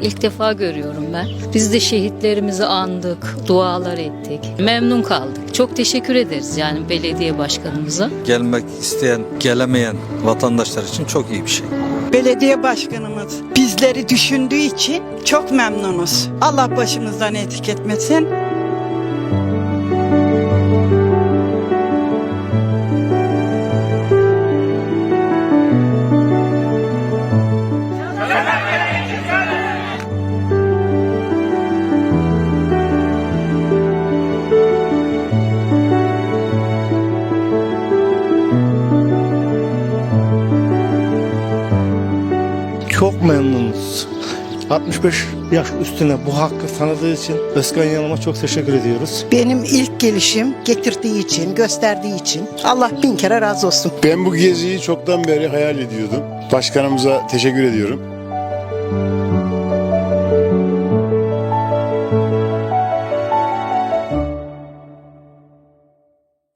ilk defa görüyorum ben. Biz de şehitlerimizi andık, dualar ettik. Memnun kaldık. Çok teşekkür ederiz yani belediye başkanımıza. Gelmek isteyen, gelemeyen vatandaşlar için çok iyi bir şey. Belediye başkanımız bizleri düşündüğü için çok memnunuz. Allah başımızdan eksik etmesin. Çok memnunuz. 65 yaş üstüne bu hakkı tanıdığı için Özkan Yanal'a çok teşekkür ediyoruz. Benim ilk gelişim getirdiği için, gösterdiği için Allah bin kere razı olsun. Ben bu geziyi çoktan beri hayal ediyordum. Başkanımıza teşekkür ediyorum.